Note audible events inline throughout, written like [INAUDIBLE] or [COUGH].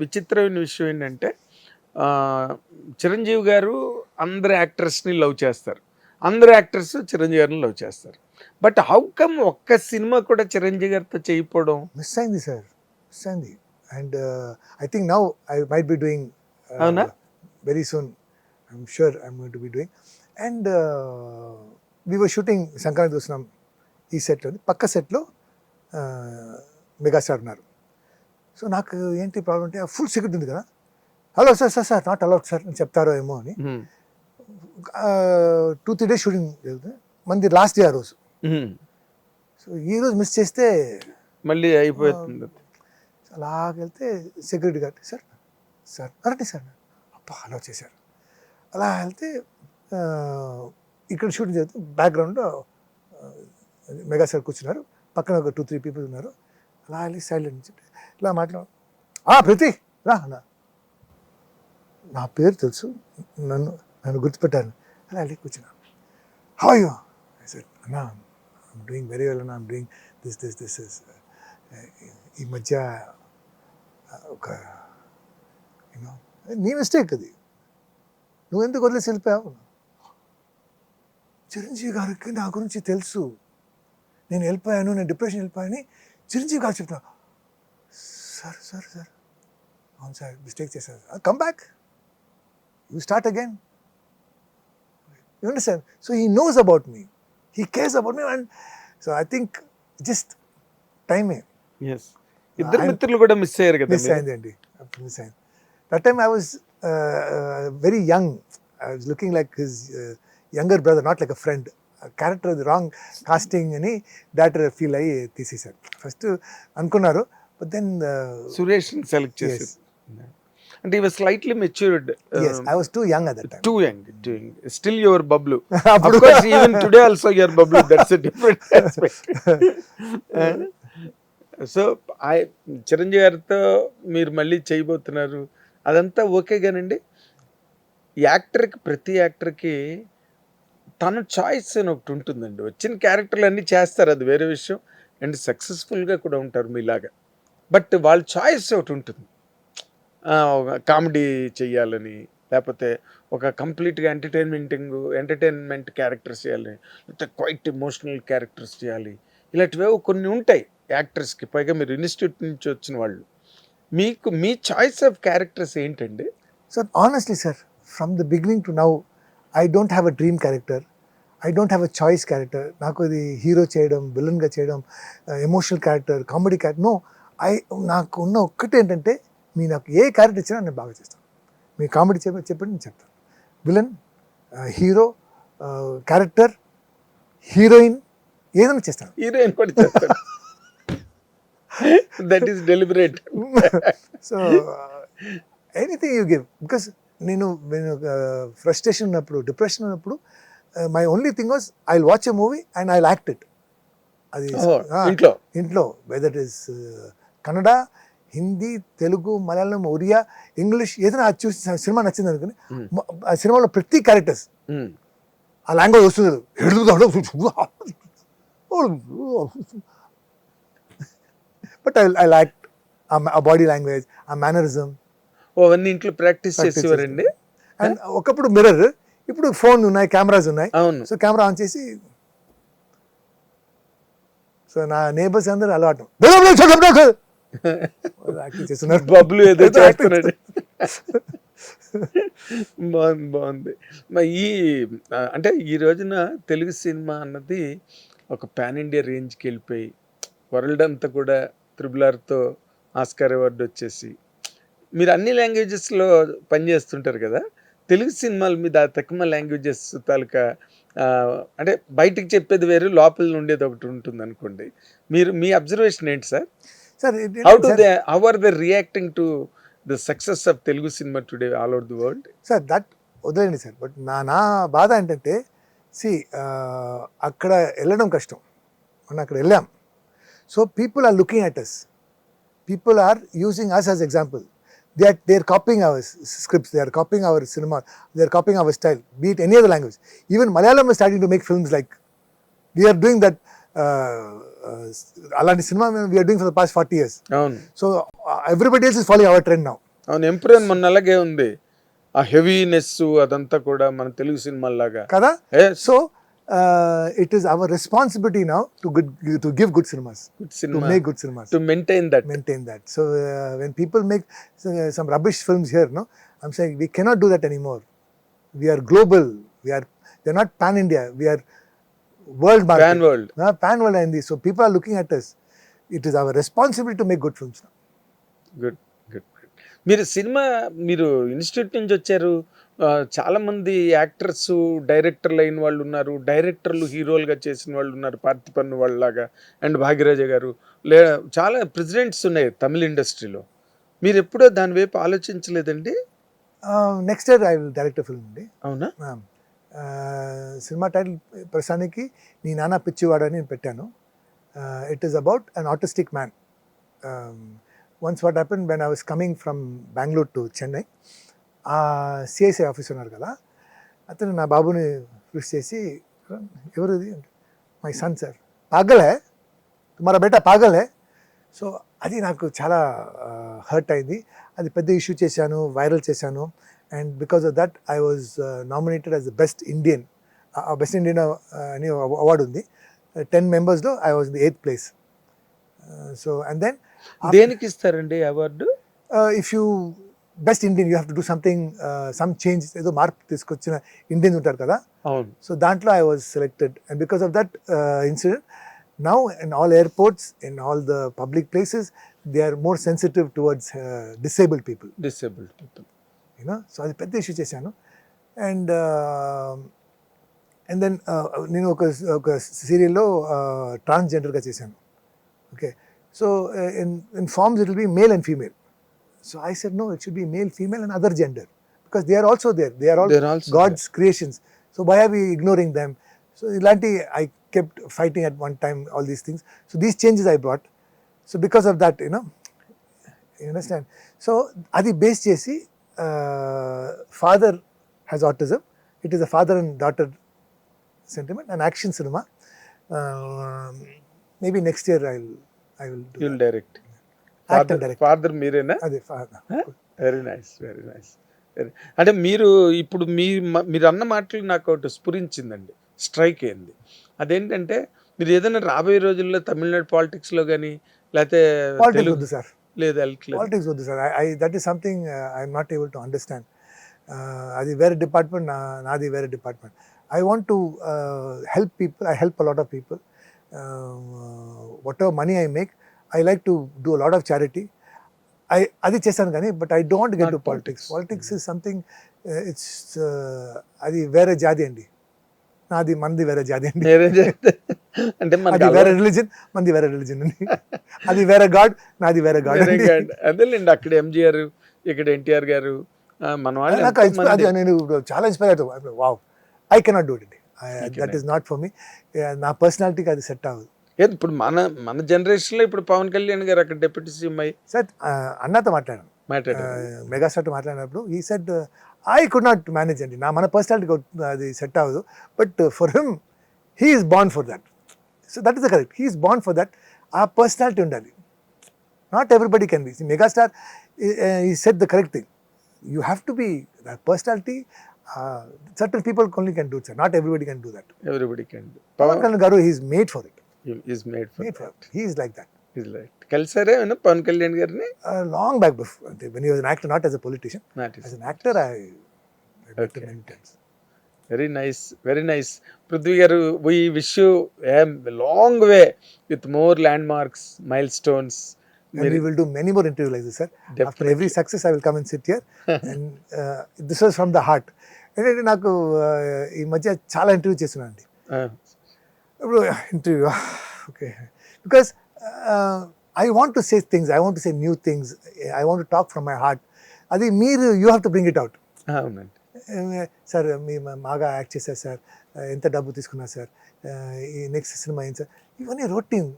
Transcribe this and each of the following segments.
విచిత్రమైన విషయం ఏంటంటే చిరంజీవి గారు అందరు యాక్టర్స్ని లవ్ చేస్తారు. అందరు యాక్టర్స్ చిరంజీవి గారిని లవ్ చేస్తారు. బట్ హౌ కమ్ ఒక్క సినిమా కూడా చిరంజీవి గారితో చేయకపోవడం? మిస్ అయింది సార్. మిస్ అయింది. And I think now I might be doing అవునా? Very soon I'm sure I'm going to be doing and we were shooting Sankranti చూసినాం ఈ సెట్లో పక్క సెట్లో మెగాస్టార్ ఉన్నారు. సో నాకు ఏంటి ప్రాబ్లం అంటే ఫుల్ సెక్యూరిటీ ఉంది కదా. Hello sir sir sir not allowed sir అని చెప్తారో ఏమో అని. టూ త్రీ డేస్ షూటింగ్ జరుగుతుంది మంది లాస్ట్ డే ఆ రోజు. సో ఈ రోజు మిస్ చేస్తే మళ్ళీ అయిపోతుంది. అలాగెళ్తే సెక్యూరిటీ గార్డ్ సార్ సార్ అరండి సార్ అబ్బా అలా చేశారు. అలా వెళ్తే ఇక్కడ షూటింగ్ జరుగుతుంది. బ్యాక్గ్రౌండ్లో మెగా సార్ కూర్చున్నారు. పక్కన ఒక టూ త్రీ పీపుల్ ఉన్నారు. అలా వెళ్ళి సైలెంట్ నుంచి ఇలా మాట్లాడు. ఆ ప్రతి రా అన్న. నా పేరు తెలుసు. నన్ను నన్ను గుర్తుపెట్టాను అలా వెళ్ళి కూర్చున్నాను హౌ యూ అన్నా ఐమ్ డూయింగ్ వెరీ వెల్ అన్న. I'm doing this this this is ఈ మధ్య ఒక యూనో నీ మిస్టేక్ అది. నువ్వు ఎందుకు వదిలేసి వెళ్ళిపోయావు? చిరంజీవి గారికి నా గురించి తెలుసు. నేను వెళ్ళిపోయాను నేను డిప్రెషన్ వెళ్ళిపోయాను చిరంజీవి గారు చెప్తున్నాను సార్ సార్ సార్. అవును సార్ మిస్టేక్ చేశారు. Come back you start again you understand so he knows about me he cares about me and so I think just టైమే ఇద్దరు మిత్రులు కూడా మిస్ అయ్యారు కదా మిస్ మీరు. అయిందండి మిస్ అయింది. That time I was very young I was looking like his younger brother not like a friend character wrong casting అని డైరెక్టర్ ఫీల్ అయ్యి తీసేశారు. ఫస్ట్ అనుకున్నారు. బట్ దెన్ సురేష్ సెలెక్ట్ చేసి అంటే ఇవి slightly matured I was too young at too young too young still your Bablu అప్పుడు even today also your Bablu that's different so Chiranjeevi గారితో మీరు మళ్ళీ చేయబోతున్నారు. అదంతా ఓకే కానండి. యాక్టర్కి ప్రతి యాక్టర్కి తన చాయిస్ అని ఒకటి ఉంటుందండి. వచ్చిన క్యారెక్టర్లు అన్నీ చేస్తారు అది వేరే విషయం. అండ్ సక్సెస్ఫుల్గా కూడా ఉంటారు మీలాగా. బట్ వాళ్ళ చాయిస్ ఒకటి ఉంటుంది. కామెడీ చేయాలని లేకపోతే ఒక కంప్లీట్గా ఎంటర్టైన్మెంటింగ్ ఎంటర్టైన్మెంట్ క్యారెక్టర్స్ చేయాలి లేకపోతే క్వైట్ ఎమోషనల్ క్యారెక్టర్స్ చేయాలి ఇలాంటివేవో కొన్ని ఉంటాయి యాక్టర్స్కి. పైగా మీరు ఇన్స్టిట్యూట్ నుంచి వచ్చిన వాళ్ళు. మీకు మీ చాయిస్ ఆఫ్ క్యారెక్టర్స్ ఏంటండి? Sir honestly sir from the beginning to now I don't have a dream character I don't have a choice character నాకు ఇది హీరో చేయడం విలన్గా చేయడం emotional character comedy character no I నాకు ఉన్న ఒక్కటి ఏంటంటే మీ నాకు ఏ క్యారెక్టర్ ఇచ్చినా నేను బాగా చేస్తాను. మీ కామెడీ చెప్ప చెప్పండి నేను చెప్తాను. విలన్ హీరో క్యారెక్టర్ హీరోయిన్ ఏదైనా చేస్తాను. హీరోయిన్ కూడా that is deliberate so anything you give because నేను నేను ఫ్రస్ట్రేషన్ ఉన్నప్పుడు డిప్రెషన్ ఉన్నప్పుడు my only thing was I watch a movie and I act it అది ఇంట్లో? ఇంట్లో. Whether is Kannada Hindi Telugu Malayalam Oriya English ఏదైనా అది చూసి సినిమా నచ్చింది అనుకుని ఆ సినిమాలో ప్రతి క్యారెక్టర్స్. ఆ లాంగ్వేజ్ వస్తుంది బట్ ఐ ఐ లైక్ ఆ బాడీ లాంగ్వేజ్ ఆ మేనరిజం అవన్నీ ఇంట్లో ప్రాక్టీస్ చేసేవారండి? అండ్ ఒకప్పుడు మిర్రర్ ఇప్పుడు ఫోన్ ఉన్నాయి కెమెరాస్ ఉన్నాయి. సో కెమెరా ఆన్ చేసి సో నా నేబర్స్ అందరూ అలవాటు. చేస్తున్నారు. [LAUGHS] బబ్లు ఏదో చేస్తున్నాడు. బాగుంది బాగుంది. మరి ఈ అంటే ఈ రోజున తెలుగు సినిమా అన్నది ఒక పాన్ ఇండియా రేంజ్కి వెళ్ళిపోయి వరల్డ్ అంతా కూడా త్రిబుల్ ఆర్తో ఆస్కార్ అవార్డు వచ్చేసి మీరు అన్ని లాంగ్వేజెస్లో పనిచేస్తుంటారు కదా? తెలుగు సినిమాల మీద తక్కువ లాంగ్వేజెస్ తాలూకా అంటే బయటికి చెప్పేది వేరు లోపల ఉండేది ఒకటి ఉంటుంది అనుకోండి మీరు మీ అబ్జర్వేషన్ ఏంటి sir? Sir how to they how are they reacting to the success of Telugu cinema today all over the world sir that వదిలేండి సార్. బట్ నా నా బాధ ఏంటంటే సి అక్కడ వెళ్ళడం కష్టం. మనం అక్కడ వెళ్ళాం. So people are looking at us people are using us as example they are they are copying our scripts they are copying our cinema they are copying our style beat any other language even Malayalam starting to make films like doing that uh, అలాంటి cinema we're doing for the past forty years అవును so everybody else is following our trend now అవును improve మొన్న అలాగే ఉంది ఆ heaviness అదంతా కూడా మన తెలుగు సినిమాలాగా కదా. So it is our responsibility now to good to give good cinemas to make good cinemas to maintain that maintain that. So uh, when people make uh, some rubbish films here, no, I'm saying we cannot do that anymore. We are global. We are. They're not world market. Pan world. Uh, pan world and So people are looking at us. It is our responsibility to make good films. now. Good good మీరు cinema మీరు institute నుంచి వచ్చారు ఆ, చాలా మంది actors డైరెక్టర్లు అయిన వాళ్ళు ఉన్నారు డైరెక్టర్లు హీరోలుగా చేసిన వాళ్ళు ఉన్నారు పార్థిపన్ను వాళ్ళలాగా అండ్ భాగ్యరాజ గారు లే చాలా ప్రెసిడెంట్స్ ఉన్నాయి తమిళ ఇండస్ట్రీలో మీరు ఎప్పుడో దాని వైపు ఆలోచించలేదండి year I will direct a film. అండి. అవునా Um, సినిమా టైటిల్ ప్రస్తుతానికి నీ నాన్న పిచ్చివాడు అని నేను పెట్టాను it is about an autistic man once what happen when I was coming from Bengaluru to Chennai ఆ సిఐసిఐ um, ఆఫీస్ ఉన్నారు కదా అతను నా బాబుని కృషి చేసి ఎవరు ఇది? మై సన్ సార్ పాగలే? హే తుమారా పాగలే? సో అది నాకు చాలా హర్ట్ అయింది. అది పెద్ద ఇష్యూ చేశాను వైరల్ చేశాను. And because of that I was nominated as the best Indian best Indian అని అవార్డు ఉంది. టెన్ మెంబర్స్లో I was the eighth place so and then దేనికి ఇస్తారండి award? If you best Indian you have to do something some change ఏదో మార్పు తీసుకొచ్చిన Indians ఉంటారు కదా? సో దాంట్లో I was selected and because of that incident now in all airports in all the public places they are more sensitive towards disabled people disabled people you know so అది పెద్ద issue చేశాను. And and then నేను ఒక ఒక సీరియల్లో ట్రాన్స్జెండర్గా చేశాను. Okay? So in in forms it will be male and female. So I said no it should be male female and other gender. Because they are also there. They are all God's creations. So why are we ignoring them? So ఇలాంటి I kept fighting at one time all these things. So these changes I brought. So because of that you know understand? So అది base చేసి father has autism it is a father and daughter sentiment and action cinema maybe next year I I will you'll direct Act and direct. Father మీరేనా? అదే father. Very nice very nice అంటే మీరు ఇప్పుడు మీ మీరు అన్న మాటలు నాకు ఒకటి స్ఫురించిందండి. స్ట్రైక్ అయింది. అదేంటంటే మీరు ఏదైనా రాబోయే రోజుల్లో తమిళనాడు పాలిటిక్స్లో కానీ లేకపోతే పాలిటిక్స్ వద్దు సార్. లేదు పాలిటిక్స్ వద్దు sir. I that is something I'm not able to understand అది వేరే డిపార్ట్మెంట్ నా నాది వేరే department. I want to help people I help lot of people whatever money I make I like to do lot of charity I అది చేశాను కానీ but I don't get to politics politics. Politics is something it's అది వేరే జాతి అండి. నాది మనది వేరే జాతి అండి. అంటే అది వేరే రిలీజన్ మనది వేరే రిలీజన్ అండి. అది వేరే గాడ్ నాది వేరే గాడ్. అదేలేండి అక్కడ ఎంజిఆర్ ఇక్కడ ఎన్టీఆర్ గారు మన వాళ్ళు అది నేను చాలా ఇన్స్పైర్ అవుతాను wow I cannot do it that is not for me నా పర్సనాలిటీకి అది సెట్ అవ్వదు. ఏది ఇప్పుడు మన మన జనరేషన్లో ఇప్పుడు పవన్ కళ్యాణ్ గారు అక్కడ డిప్యూటీ సీఎం అయి సార్ అన్నతో మాట్లాడాను. మాట్లాడారు. మెగాస్టార్తో మాట్లాడినప్పుడు ఈ set I could not manage అండి నా మన పర్సనాలిటీకి అది సెట్ అవ్వదు but for him he is born for that so that is the correct he is born for that ఆ పర్సనాలిటీ ఉండాలి not everybody can be megastar ఈ set the correct thing you have to be that personality certain people only can do sir not everybody can do that everybody can Pawan Kalyan గారు he's made for it is made made for for he is like that కలిసారే Pawan Kalyan గారిని? Long back when you actor not as a politician as an actor I. Very nice very nice Prudhvi గారు we wish you long way with more landmarks milestones And we will do many more interviews like this, sir. After every success, I will come and sit here. [LAUGHS] and uh, this was from the heart. ఏంటంటే నాకు uh, ఈ మధ్య చాలా interview చేస్తున్నాను అండి ఇప్పుడు interview okay because I want to say things I want to say new things I want to talk from my heart అది మీరు you have to bring it out sir మీ బాగా యాక్ట్ చేశారు సార్ ఎంత డబ్బు తీసుకున్నారు సార్ ఈ next cinema ఏంటి sir ఇవన్నీ రొటీన్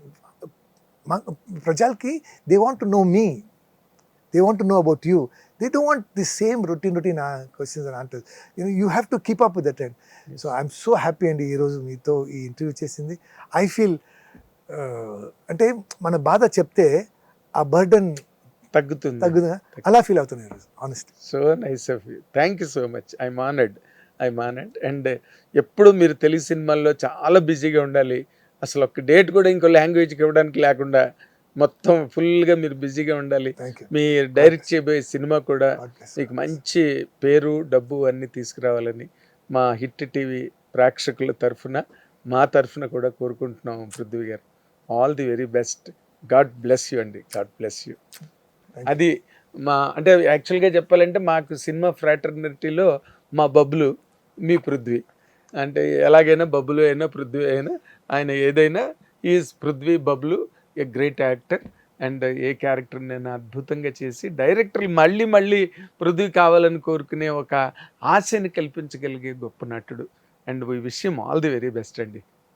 ప్రజలకి they want to know me they want to know about you they don't want the same routine routine questions and answers you you have to keep up with that and so I'm so happy అండి ఈరోజు మీతో ఈ interview చేసింది. I feel అంటే మన బాధ చెప్తే ఆ బర్డన్ తగ్గుతుంది. తగ్గుదా అలా ఫీల్ అవుతున్నాయి honest so nice of you thank you so much I honoured I honoured and ఎప్పుడు మీరు తెలుగు సినిమాల్లో చాలా బిజీగా ఉండాలి. అసలు ఒక డేట్ కూడా ఇంకో లాంగ్వేజ్కి ఇవ్వడానికి లేకుండా మొత్తం ఫుల్గా మీరు బిజీగా ఉండాలి. మీ డైరెక్ట్ చేయబోయే సినిమా కూడా మీకు మంచి పేరు డబ్బు అన్నీ తీసుకురావాలని మా హిట్ టీవీ ప్రేక్షకుల తరఫున మా తరఫున కూడా కోరుకుంటున్నాం పృథ్వీ గారు. All the very best. God bless you అండి. God bless you. అది మా అంటే యాక్చువల్గా చెప్పాలంటే మాకు సినిమా ఫ్రాటర్నిటీలో మా బబ్బులు మీ పృథ్వీ. అంటే ఎలాగైనా బబ్బులు అయినా పృథ్వీ అయినా ఆయన ఏదైనా is Prudhvi Bablu a great actor and a character నేను అద్భుతంగా చేసి డైరెక్టర్లు మళ్ళీ మళ్ళీ పృథ్వీ కావాలని కోరుకునే ఒక ఆశని కల్పించగలిగే గొప్ప నటుడు. అండ్ వీ విషయం ఆల్ ది వెరీ బెస్ట్ అండి.